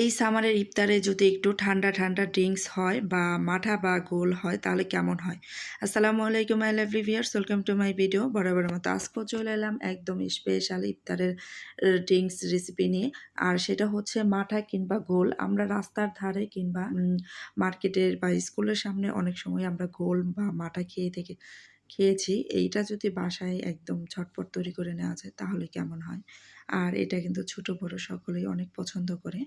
এই সামারের ইফতারে যদি একটু ঠান্ডা ঠান্ডা ড্রিঙ্কস হয় বা মাঠা বা গোল হয়, তাহলে কেমন হয়? আসসালামু আলাইকুম I love reviewers welcome to my video বরাবর মতো আজকেও চলে এলাম একদম স্পেশাল ইফতারের ড্রিঙ্কস রেসিপি নিয়ে। আর সেটা হচ্ছে মাঠা কিংবা গোল। আমরা রাস্তার ধারে কিংবা মার্কেটের বা স্কুলের সামনে অনেক সময় আমরা গোল বা মাঠা খেয়ে থেকে, খেয়েছি। এইটা যদি বাসায় একদম ঝটপট তৈরি করে নেওয়া যায়, তাহলে কেমন হয়? আর এটা কিন্তু ছোট বড় সকলেই অনেক পছন্দ করে।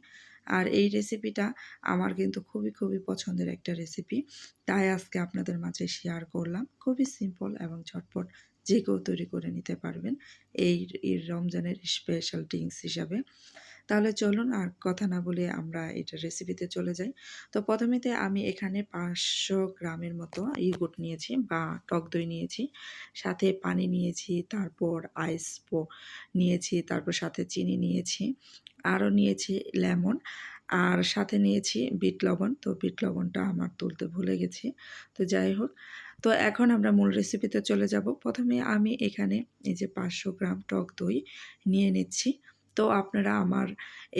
আর এই রেসিপিটা আমার কিন্তু খুবই খুবই পছন্দের একটা রেসিপি তাই আজকে আপনাদের মাঝে শেয়ার করলাম। খুবই সিম্পল এবং ঝটপট যে কেউ তৈরি করে নিতে পারবেন এই রমজানের স্পেশাল ড্রিঙ্কস হিসাবে। তাহলে চলুন আর কথা না বলে আমরা এটা রেসিপিতে চলে যাই। তো প্রথমেতে আমি এখানে পাঁচশো গ্রামের মতো ইগুট নিয়েছি বা টক দই নিয়েছি, সাথে পানি নিয়েছি, তারপর আইস নিয়েছি, তারপর সাথে চিনি নিয়েছি, আরও নিয়েছি লেমন, আর সাথে নিয়েছি বিট লবণ। তো বিট লবণটা আমার তুলতে ভুলে গেছি, তো যাই হোক। তো এখন আমরা মূল রেসিপিতে চলে যাব। প্রথমে আমি এখানে এই যে পাঁচশো গ্রাম টক দই নিয়ে নিচ্ছি। তো আপনারা আমার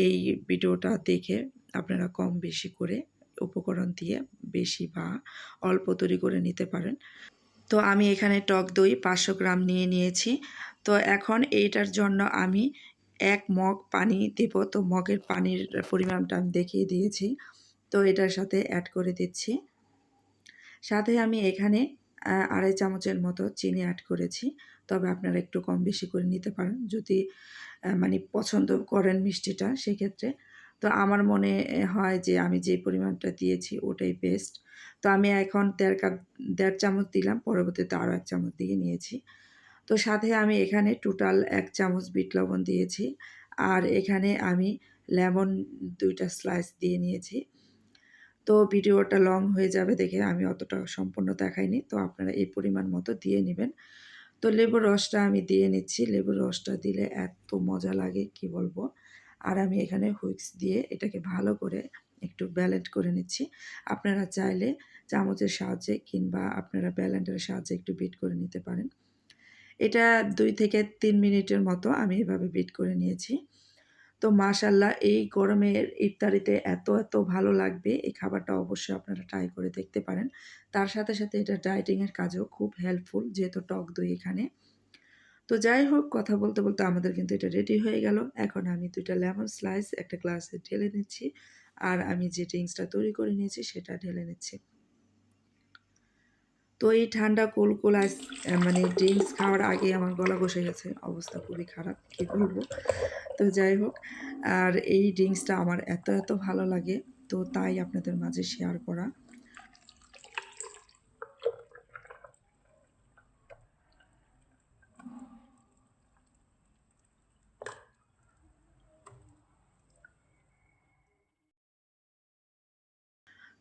এই ভিডিওটা দেখে আপনারা কম বেশি করে উপকরণ দিয়ে বেশি বা অল্প তৈরি করে নিতে পারেন। তো আমি এখানে টক দই পাঁচশো গ্রাম নিয়ে নিয়েছি। তো এখন এইটার জন্য আমি এক মগ পানি দেব। তো মগের পানির পরিমাণটা আমি দেখিয়ে দিয়েছি। তো এটার সাথে অ্যাড করে দিচ্ছি। সাথে আমি এখানে আড়াই চামচের মতো চিনি অ্যাড করেছি। তবে আপনারা একটু কম বেশি করে নিতে পারেন। যদি মানে পছন্দ করেন মিষ্টিটা, সেক্ষেত্রে। তো আমার মনে হয় যে আমি যে পরিমাণটা দিয়েছি ওটাই বেস্ট তো আমি এখন দেড় কাপ, দেড় চামচ দিলাম, পরবর্তীতে আরও এক চামচ দিয়ে নিয়েছি। তো সাথে আমি এখানে টোটাল এক চামচ বিট লবণ দিয়েছি। আর এখানে আমি লেমন দুইটা স্লাইস দিয়ে নিয়েছি। তো ভিডিওটা লং হয়ে যাবে দেখে আমি অতটা সম্পূর্ণ দেখাইনি। তো আপনারা এই পরিমাণ মতো দিয়ে নেবেন। তো লেবুর রসটা আমি দিয়ে নিচ্ছি। লেবুর রসটা দিলে এত মজা লাগে, কি বলব? আর আমি এখানে হুইক্স দিয়ে এটাকে ভালো করে একটু ব্যালেন্ট করে নিচ্ছি। আপনারা চাইলে চামচের সাহায্যে কিংবা আপনারা ব্যালেন্ডারের সাহায্যে একটু বিট করে নিতে পারেন। এটা দুই থেকে তিন মিনিটের মতো আমি এভাবে বিট করে নিয়েছি। তো মাশাল্লাহ এই গরমের ইফতারিতে এত এত ভালো লাগবে। এই খাবারটা অবশ্যই আপনারা ট্রাই করে দেখতে পারেন। তার সাথে সাথে এটা ডায়েটিংয়ের কাজেও খুব হেল্পফুল যেহেতু টক দই এখানে। তো যাই হোক, কথা বলতে বলতে আমাদের কিন্তু এটা রেডি হয়ে গেল। এখন আমি দুইটা লেমন স্লাইস একটা গ্লাসে ঢেলে নিচ্ছি। আর আমি যে ড্রিঙ্কসটা তৈরি করে নিয়েছি, সেটা ঢেলে নিচ্ছি। তো এই ঠান্ডা কোল কোল মানে ড্রিঙ্কস খাওয়ার আগে আমার গলা বসে গেছে। অবস্থা খুবই খারাপ, কী বলব? তো যাই হোক, আর এই ড্রিঙ্কসটা আমার এত এত ভালো লাগে, তো তাই আপনাদের মাঝে শেয়ার করা।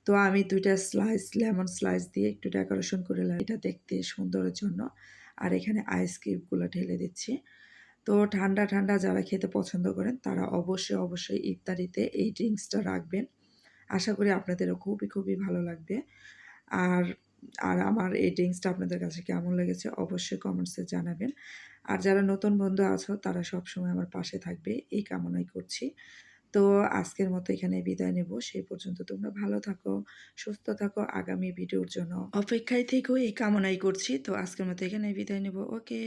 তো আমি দুইটা স্লাইস লেমন স্লাইস দিয়ে একটু ডেকোরেশন করে এটা দেখতে সুন্দরের জন্য। আর এখানে আইস কিউবগুলো ঢেলে দিচ্ছি। তো ঠান্ডা ঠান্ডা যারা খেতে পছন্দ করেন, তারা অবশ্যই অবশ্যই ইফতারিতে এই ড্রিঙ্কসটা রাখবেন। আশা করি আপনাদেরও খুবই খুবই ভালো লাগবে। আর আর আমার এই ড্রিঙ্কসটা আপনাদের কাছে কেমন লেগেছে অবশ্যই কমেন্টসে জানাবেন। আর যারা নতুন বন্ধু আছো, তারা সবসময় আমার পাশে থাকবে। এই কামনাই করছি। তো আজকের মতো এখানে বিদায় নেব। সেই পর্যন্ত তোমরা ভালো থাকো, সুস্থ থাকো আগামী ভিডিওর জন্য। অপেক্ষায় থেকেও এই কামনাই করছি। তো আজকের মতো এখানে বিদায় নেব। ওকে